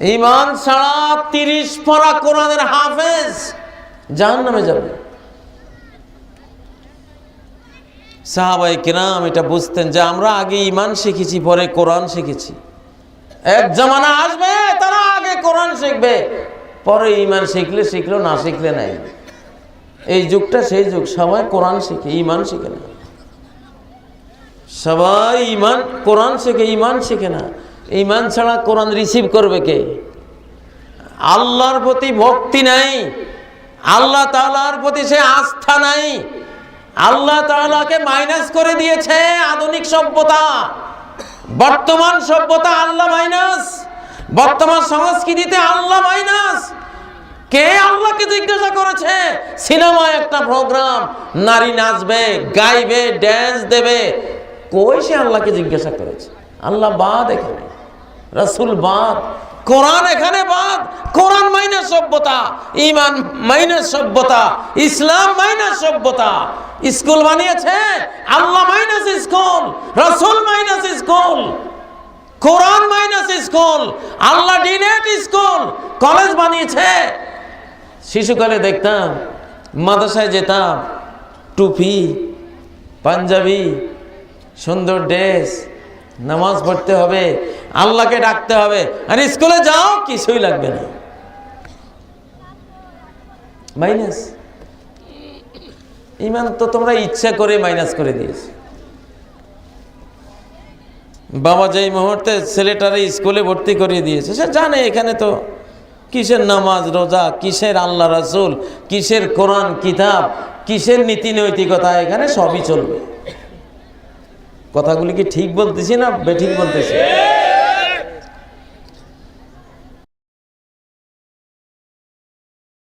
ইমান ছাড়া তিরিশ পরা কোরআনের হাফেজ জাহান নামে যাবে। সাহাবাই কিরাম এটা বুঝতেন যে আমরা আগে ইমান শিখেছি, পরে কোরআন শিখেছি। এক জামানা আসবে, তারা আগে কোরআন শিখবে। পরে ইমান শিখলে শিখলো, না শিখলে নাই। এই যুগটা সেই যুগ, সবাই কোরআন শিখে, ইমান শিখে না। সবাই ইমান, কোরআন শিখে, ইমান শিখে না। ইমান ছাড়া কোরআন রিসিভ করবে কে? আল্লাহর প্রতি ভক্তি নাই, আল্লাহ তাআলার প্রতি সে আস্থা নাই, আল্লাহ তাআলাকে মাইনাস করে দিয়েছে আধুনিক সভ্যতা, বর্তমান সভ্যতা আল্লাহ মাইনাস বর্তমান সংস্কৃতিতে আল্লাহ মাইনাস কে আল্লাহকে জিজ্ঞাসা করেছে? সিনেমায় একটা প্রোগ্রাম নারী নাচবে, গাইবে ড্যান্স দেবে। কই সে আল্লাহকে জিজ্ঞাসা করেছে? আল্লাহ বাদ এখানে রসুল বাদ। কোরআন এখানে বাদ। কোরআন মাইনাস সভ্যতা ইমান মাইনাস সভ্যতা, ইসলাম মাইনাস সভ্যতা। স্কুল বানিয়েছে, আল্লাহ মাইনাস স্কুল, রসুল মাইনাস স্কুল, কোরআন মাইনাস স্কুল, আল্লাহ ডিনেট স্কুল, কলেজ বানিয়েছে। শিশুকালে দেখতাম, মাদ্রাসায় যেতাম, টুপি, পাঞ্জাবি, সুন্দর ড্রেস নামাজ পড়তে হবে, আল্লাহকে ডাকতে হবে, আর স্কুলে যাও, কিছুই লাগবে না। মাইনাস ইমান তো তোমরা ইচ্ছা করে মাইনাস করে দিয়েছ। বাবা যেই মুহূর্তে ছেলেটারে স্কুলে ভর্তি করিয়ে দিয়েছে, সে জানে এখানে তো কিসের নামাজ, রোজা, কিসের আল্লাহ রাসুল, কিসের কোরআন, কিতাব, কিসের নীতি নৈতিকতা এখানে সবই চলবে। কথাগুলি কি ঠিক বলতেছি না বেঠিক বলতেছি?